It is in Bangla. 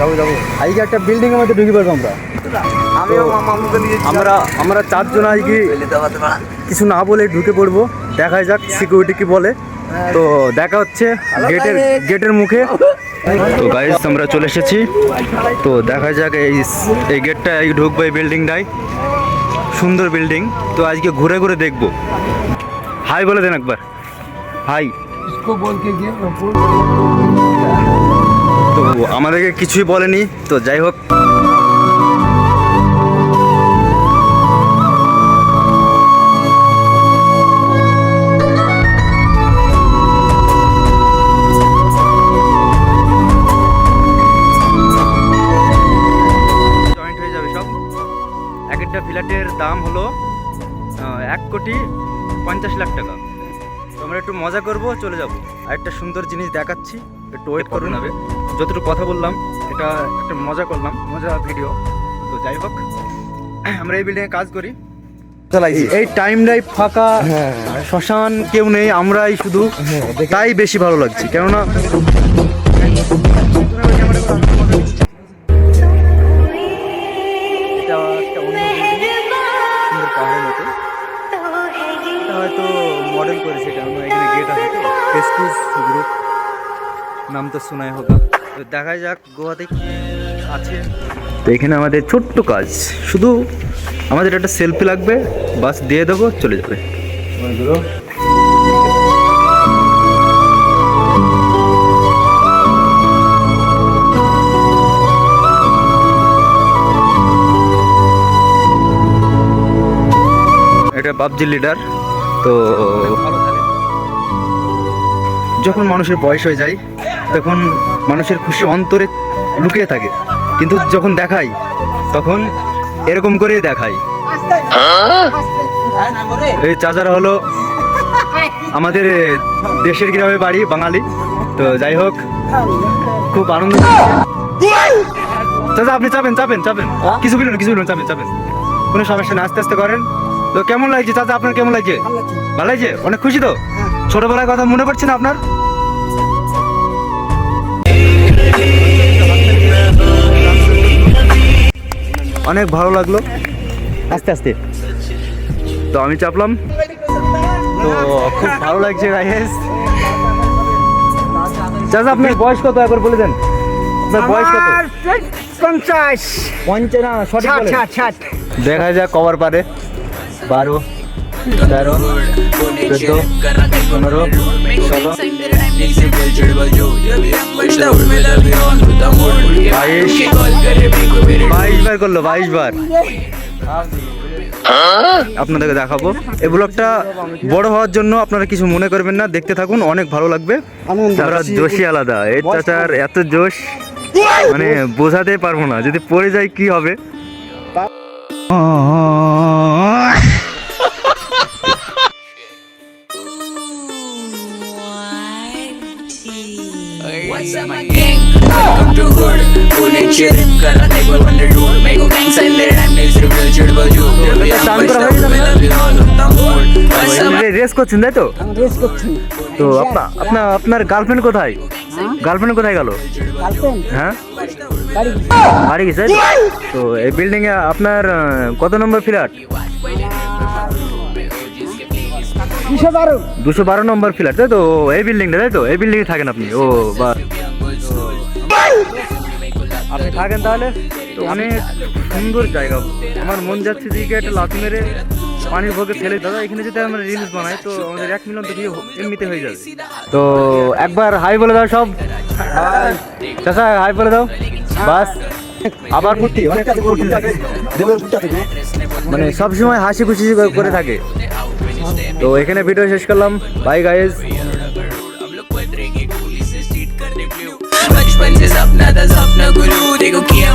যাব যাব। আজকে একটা বিল্ডিং এর মধ্যে ঢুকে পড়ব আমরা। আমরা আমরা চারজন আজকে কিছু না বলে ঢুকে পড়ব। দেখা যাক সিকিউরিটি কি বলে। তো দেখা হচ্ছে গেটের গেটের মুখে। তো গাইজ আমরা চলে এসেছি। তো দেখা যাক এই এই গেটটা এই ঢুকবো এই বিল্ডিংটাই সুন্দর বিল্ডিং তো আজকে ঘুরে ঘুরে দেখব। হাই বলে দেন একবার। হাই ও আমাদেরকে কিছুই বলেনি তো যাই হোক। ফ্ল্যাটের দাম হলো এক কোটি পঞ্চাশ লাখ টাকা। তো আমরা একটু মজা করব চলে যাব। আরেকটা সুন্দর জিনিস দেখাচ্ছি একটু ওয়েট করুন। হবে? যতটুকু কথা বললাম এটা একটা মজা করলাম মজা ভিডিও তো যাই হোক আমরা এই বিল্ডিংয়ে কাজ করি। এই- এই টাইমটাই ফাঁকা শ্মশান কেউ নেই আমরাই শুধু তাই বেশি ভালো লাগছে। কেননা হয়তো মডেল করেছে কেননা এখানে গেট আছে। গ্রুপ নাম তো শোনাই হোক। তো দেখা যাক গোয়াতে কি আছে। তো এখানে আমাদের ছোট্ট কাজ শুধু আমাদের একটা সেলফি লাগবে বাস দিয়ে দেবো চলে যাবে। এটা পাবজি লিডার তো যখন মানুষের বয়স হয়ে যায় তখন মানুষের খুশি অন্তরে লুকিয়ে থাকে। কিন্তু যখন দেখাই তখন এরকম করেই দেখাই। এই চাচারা হলো আমাদের দেশের গ্রামে বাড়ি বাঙালি। তো যাই হোক খুব আনন্দ চাচা আপনি চাপেন চাপেন চাপেন। কিছু বলুন কিছু বলুন চাপেন চাপেন। কোনো সমস্যা না আস্তে আস্তে করেন। তো কেমন লাগছে চাচা আপনার কেমন লাগছে? ভালো লাগছে। অনেক খুশি তো? ছোটবেলার কথা মনে পড়ছে না আপনার? অনেক ভালো লাগল আস্তে আস্তে তো আমি চাপলাম তো খুব ভালো লাগছে গাইস চাচা আপনার বয়স কত একবার বলে দেন আপনার বয়স কত পঞ্চাশ পঞ্চাশ না সঠিক দেখা যাক কবার পারে বারো তেরো চোদ্দ পনেরো ষোলো বাইশ। বাইশ বার করল বাইশ বার। আপনাদেরকে দেখাবো। এই ব্লগটা বড় হওয়ার জন্য আপনারা কিছু মনে করবেন না। দেখতে থাকুন অনেক ভালো লাগবে। তারা জোশই আলাদা। এই চাচার এত জোশ মানে বোঝাতে পারব না। যদি পড়ে যায় কি হবে? What's up, my gang? Welcome to hood. Cool and chill. Kara they go on the road. Make a gang sign their name next to the real chill but you. Baby, I'm Sound pushed করা up. হয়ে যাবে We love you all. I'm bored. What's up, my race করছেন তাই তো রেস করছি তো আপনা- আপনার আপনার গার্লফ্রেন্ড কোথায় গার্লফ্রেন্ড কোথায় গেল গার্লফ্রেন্ড হ্যাঁ গাড়ি বাড়ি গেছে তো এই বিল্ডিং এ আপনার আহ, কত নম্বর ফ্ল্যাট দুশো বারো দুশো বারো নম্বর ফ্ল্যাট তাই তো ও, এই বিল্ডিংটা তাই তো এই বিল্ডিং এ থাকেন আপনি ও বা আপনি থাকেন তাহলে? তো অনেক সুন্দর জায়গা। আমার মন যাচ্ছে দিকে একটা লাথি মেরে পানির ভোগে ফেলে। দাদা এখানে যদি আমরা রিলস বানাই তো আমাদের এক মিলিয়ন তো এমনিতে হয়ে যাবে। তো একবার হাই বলে দাও সব। চাচা হাই বলে দাও। বাস। আবার ফুর্তি অনেক থাকে। মানে সবসময় হাসি খুশি করে থাকে। তো এখানে ভিডিও শেষ করলাম। বাই গাইজ बन से सपना था सपना गुरु देखो किया